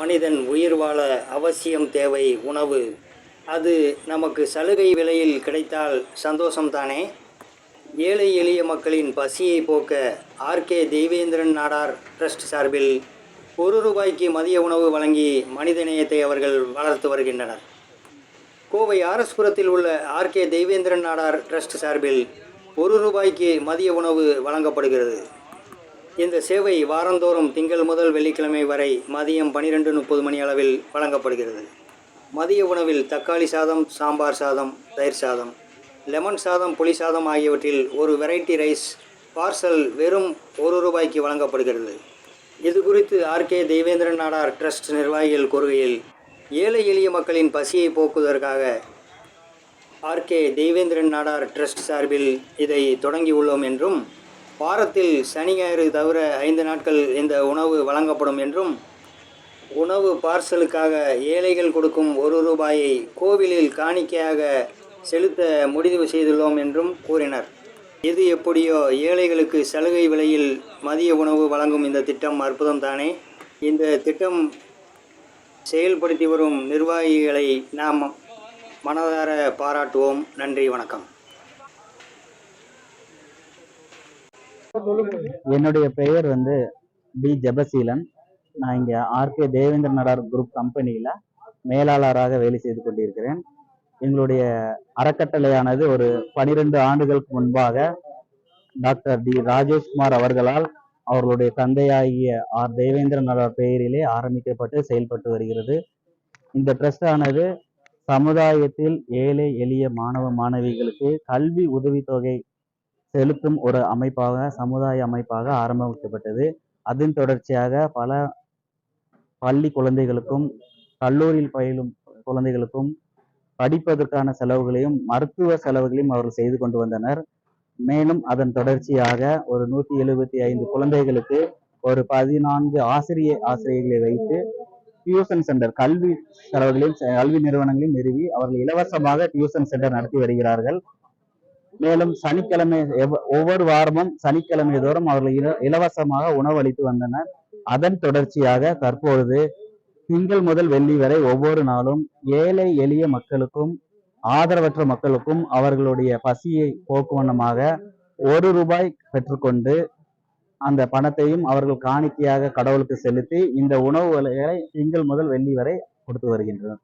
மனிதன் உயிர் வாழ அவசியம் தேவை உணவு. அது நமக்கு சலுகை விலையில் கிடைத்தால் சந்தோஷம்தானே? ஏழை எளிய மக்களின் பசியை போக்க ஆர்கே தெய்வேந்திரன் நாடார் ட்ரஸ்ட் சார்பில் ஒரு ரூபாய்க்கு மதிய உணவு வழங்கி மனிதநேயத்தை அவர்கள் வளர்த்து வருகின்றனர். கோவை ஆரஸ்புரத்தில் உள்ள ஆர்கே தெய்வேந்திரன் நாடார் ட்ரஸ்ட் சார்பில் ஒரு ரூபாய்க்கு மதிய உணவு வழங்கப்படுகிறது. இந்த சேவை வாரந்தோறும் திங்கள் முதல் வெள்ளிக்கிழமை வரை மதியம் பனிரெண்டு முப்பது மணி அளவில் வழங்கப்படுகிறது. மதிய உணவில் தக்காளி சாதம் சாம்பார் சாதம் தயிர் சாதம் லெமன் சாதம் புளி சாதம் ஆகியவற்றில் ஒரு வெரைட்டி ரைஸ் பார்சல் வெறும் ஒரு ரூபாய்க்கு வழங்கப்படுகிறது. இது குறித்து ஆர்கே தெய்வேந்திரன் நாடார் ட்ரஸ்ட் நிர்வாகிகள் கூறுகையில் ஏழை எளிய மக்களின் பசியை போக்குவதற்காக ஆர்கே தெய்வேந்திரன் நாடார் ட்ரஸ்ட் சார்பில் இதை தொடங்கியுள்ளோம் என்றும் வாரத்தில் சனி ஞாயிறு தவிர ஐந்து நாட்கள் இந்த உணவு வழங்கப்படும் என்றும் உணவு பார்சலுக்காக ஏழைகள் கொடுக்கும் ஒரு ரூபாயை கோவிலில் காணிக்கையாக செலுத்த முடிவு செய்துள்ளோம் என்றும் கூறினர். எது எப்படியோ ஏழைகளுக்கு சலுகை விலையில் மதிய உணவு வழங்கும் இந்த திட்டம் அற்புதம் தானே. இந்த திட்டம் செயல்படுத்தி வரும் நிர்வாகிகளை நாம் மனதார பாராட்டுவோம். நன்றி வணக்கம். என்னுடைய பெயர் வந்து பி. ஜெபசீலன். நான் இங்கே ஆர்கே தேவேந்திர நடார் குரூப் கம்பெனியில் மேலாளராக வேலை செய்து கொண்டிருக்கிறேன். எங்களுடைய அறக்கட்டளையானது ஒரு பனிரெண்டு ஆண்டுகளுக்கு முன்பாக டாக்டர் டி. ராஜேஷ்குமார் அவர்களால் அவர்களுடைய தந்தையாகிய ஆர். தேவேந்திர நடார் பெயரிலே ஆரம்பிக்கப்பட்டு செயல்பட்டு வருகிறது. இந்த ட்ரஸ்ட் ஆனது சமுதாயத்தில் ஏழை எளிய மாணவ மாணவிகளுக்கு கல்வி உதவித்தொகை செலுத்தும் ஒரு அமைப்பாக சமுதாய அமைப்பாக ஆரம்பிக்கப்பட்டது. அதன் தொடர்ச்சியாக பல பள்ளி குழந்தைகளுக்கும் கல்லூரியில் பயிலும் குழந்தைகளுக்கும் படிப்பதற்கான செலவுகளையும் மருத்துவ செலவுகளையும் அவர்கள் செய்து கொண்டு வந்தனர். மேலும் அதன் தொடர்ச்சியாக ஒரு நூத்தி எழுபத்தி ஐந்து குழந்தைகளுக்கு ஒரு பதினான்கு ஆசிரிய ஆசிரியர்களை வைத்து டியூஷன் சென்டர் கல்வி செலவுகளையும் கல்வி நிறுவனங்களையும் நிறுவி அவர்கள் இலவசமாக டியூஷன் சென்டர் நடத்தி வருகிறார்கள். மேலும் சனிக்கிழமை ஒவ்வொரு வாரமும் சனிக்கிழமை தோறும் அவர்கள் இலவசமாக உணவளித்து வந்தனர். அதன் தொடர்ச்சியாக தற்பொழுது திங்கள் முதல் வெள்ளி வரை ஒவ்வொரு நாளும் ஏழை எளிய மக்களுக்கும் ஆதரவற்ற மக்களுக்கும் அவர்களுடைய பசியை போக்குவண்ணமாக ஒரு ரூபாய் பெற்றுக்கொண்டு அந்த பணத்தையும் அவர்கள் காணிக்கையாக கடவுளுக்கு செலுத்தி இந்த உணவு விலைகளை திங்கள் முதல் வெள்ளி வரை கொடுத்து வருகின்றனர்.